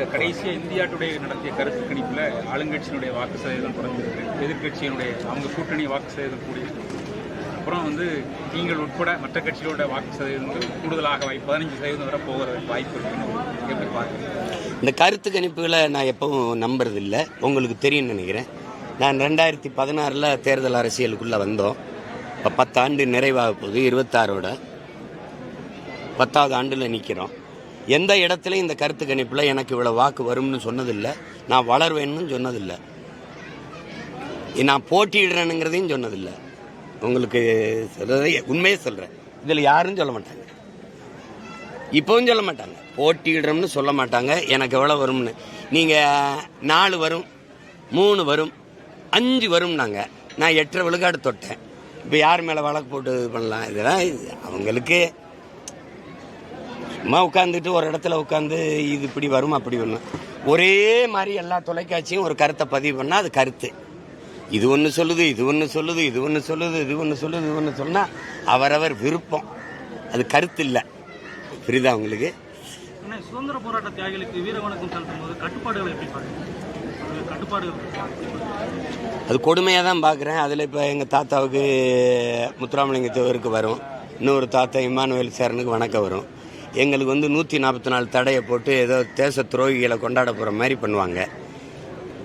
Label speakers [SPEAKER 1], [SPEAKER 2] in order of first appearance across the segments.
[SPEAKER 1] இந்த கடைசியாக India today நடத்திய கருத்து கணிப்பில் ஆளுங்கட்சியினுடைய வாக்கு சதவீதம் குறைஞ்சிருக்கு. எதிர்க்கட்சியினுடைய அவங்க கூட்டணி வாக்கு சதவீதம் கூடியிருக்கு. அப்புறம் வந்து நீங்கள் உட்பட மற்ற கட்சிகளோட வாக்கு சதவீதங்கள் கூடுதலாக வாய்ப்பு பதினஞ்சு சதவீதம் வரை போகிற வாய்ப்பு இருக்குன்னு எப்படி பார்க்குறேன்
[SPEAKER 2] இந்த கருத்து கணிப்புகளை நான் எப்பவும் நம்புறதில்லை. உங்களுக்கு தெரியும்னு நினைக்கிறேன். நான் ரெண்டாயிரத்தி பதினாறில் தேர்தல் அரசியலுக்குள்ளே வந்தோம். இப்போ பத்தாண்டு நிறைவாக போகுது இருபத்தாறோட. பத்தாவது ஆண்டில் நிற்கிறோம் எந்த இடத்துலையும் இந்த கருத்து கணிப்பில் எனக்கு இவ்வளோ வாக்கு வரும்னு சொன்னதில்லை. நான் வளர்வேன்னு சொன்னதில்லை. நான் போட்டியிடுறேனுங்கிறதையும் சொன்னதில்லை. உங்களுக்கு சொல்கிறதே உண்மையே சொல்கிறேன் இதில் யாரும் சொல்ல மாட்டாங்க. இப்போவும் சொல்ல மாட்டாங்க. போட்டியிடுறோம்னு சொல்ல மாட்டாங்க. எனக்கு எவ்வளோ வரும்னு. நீங்கள் நாலு வரும் மூணு வரும் அஞ்சு வரும்னாங்க நான் எட்டரை விழுக்காடு தொட்டேன். இப்போ யார் மேலே வழக்கு போட்டு இது பண்ணலாம்? இதெல்லாம் அவங்களுக்கு சும்மா உட்காந்துட்டு ஒரு இடத்துல உட்காந்து இது இப்படி வரும் அப்படி வரும் ஒரே மாதிரி எல்லா தொலைக்காட்சியும் ஒரு கருத்தை பதிவு பண்ணால் அது கருத்து. இது ஒன்று சொல்லுது இது ஒன்று சொல்லுது இது ஒன்று சொல்லுது இது ஒன்று சொல்லுது இது ஒன்று சொன்னால் அவரவர் விருப்பம். அது கருத்து இல்லை. புரியுதா உங்களுக்கு?
[SPEAKER 3] சுதந்திர போராட்ட தியாகிகளுக்கு வீர வணக்கம் செலுத்தும் போது கட்டுப்பாடுகளை எப்படி கட்டுப்பாடுகள்
[SPEAKER 2] அது கொடுமையாக தான் பார்க்குறேன். அதில் இப்போ எங்கள் தாத்தாவுக்கு முத்துராமலிங்க தேவருக்கு வரும். இன்னொரு தாத்தா இமானுவேல் சேரனுக்கு வணக்கம் வரும். எங்களுக்கு வந்து நூற்றி நாற்பத்தி நாலு தடையை போட்டு ஏதோ தேச துரோகிகளை கொண்டாட போகிற மாதிரி பண்ணுவாங்க.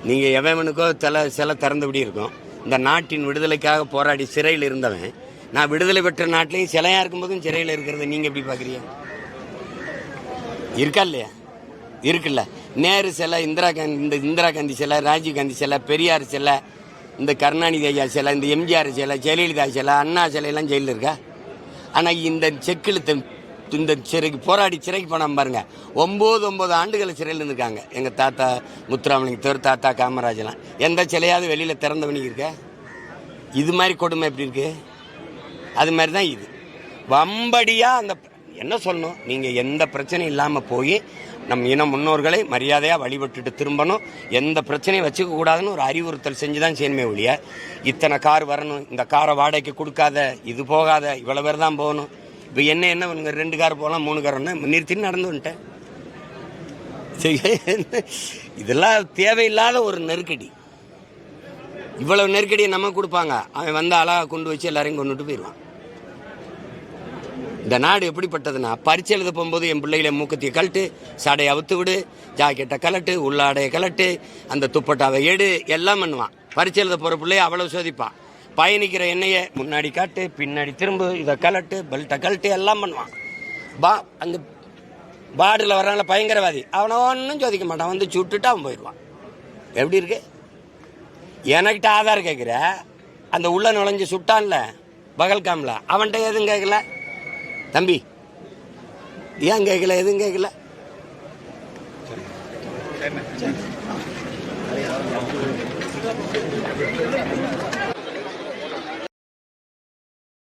[SPEAKER 2] நீங்கள் எவனுக்கோ தலை சிலை திறந்தபடி இருக்கும். இந்த நாட்டின் விடுதலைக்காக போராடி சிறையில் இருந்தவன் நான் விடுதலை பெற்ற நாட்டிலையும் சிலையாக இருக்கும்போதும் சிறையில் இருக்கிறத நீங்கள் எப்படி பார்க்குறீங்க? இருக்கா இல்லையா? இருக்குல்ல. நேரு சிலை இந்திரா காந்தி இந்த இந்திரா காந்தி சிலை ராஜீவ் காந்தி சிலை பெரியார் சிலை இந்த கருணாநிதி ஐயா சிலை இந்த எம்ஜிஆர் சிலை ஜெயலலிதா சிலை அண்ணா சிலையெல்லாம் ஜெயிலில் இருக்கா? ஆனால் இந்த செக்கிழுத்த இந்த சிறைக்கு போராடி சிறைக்கு போனாம பாருங்க. ஒம்பது ஒம்பது ஆண்டுகள் சிறையில் இருந்திருக்காங்க. எங்கள் தாத்தா முத்துராமலிங்க தேவர் தாத்தா காமராஜெலாம் எந்த சிலையாவது வெளியில் திறந்தவனி இருக்க? இது மாதிரி கொடுமை எப்படி இருக்கு? அது மாதிரி தான் இது. வம்படியாக அந்த என்ன சொல்லணும்? நீங்கள் எந்த பிரச்சனையும் இல்லாமல் போய் நம் இன முன்னோர்களை மரியாதையாக வழிபட்டுட்டு திரும்பணும். எந்த பிரச்சனையும் வச்சுக்க கூடாதுன்னு ஒரு அறிவுறுத்தல் செஞ்சு தான் செய்யணுமே ஒழிய இத்தனை கார் வரணும் இந்த காரை வாடகைக்கு கொடுக்காத இது போகாத இவ்வளோ பேர் தான் போகணும். இப்போ என்ன என்ன பண்ணுங்க ரெண்டு கார் போகலாம் மூணு கார் நிறுத்தின்னு நடந்து வந்துட்டேன். சரி இதெல்லாம் தேவையில்லாத ஒரு நெருக்கடி. இவ்வளவு நெருக்கடியை நம்ம கொடுப்பாங்க. அவன் வந்து அழகாக கொண்டு வச்சு எல்லாரையும் கொண்டுட்டு போயிடுவான். இந்த நாடு எப்படிப்பட்டதுன்னா பரிச்சை எழுத போகும்போது என் பிள்ளைகளை மூக்கத்தியை கழட்டு சாடையை அவுத்து விடு ஜாக்கெட்டை கலட்டு உள்ளாடையை கலட்டு அந்த துப்பட்டாவை எடு எல்லாம் பண்ணுவான். பரிச்சை எழுத போகிற பிள்ளைய அவ்வளோ சோதிப்பான். பயணிக்கிற எண்ணெயை முன்னாடி காட்டு பின்னாடி திரும்ப இதை கலட்டு பெல்ட்டை கலட்டு எல்லாம் பண்ணுவான். பா அந்த பார்டரில் வரனால பயங்கரவாதி. அவனை ஒன்றும் சோதிக்க மாட்டான். வந்து சுட்டுட்டு அவன் போயிடுவான். எப்படி இருக்கு? எனக்கிட்ட ஆதார் கேட்குற அந்த உள்ள நுழைஞ்சு சுட்டான்ல பகல்காமில் அவன்கிட்ட எதுவும் கேட்கல தம்பி ஏன் கேட்கல எதுவும் கேட்கல
[SPEAKER 1] Thank you.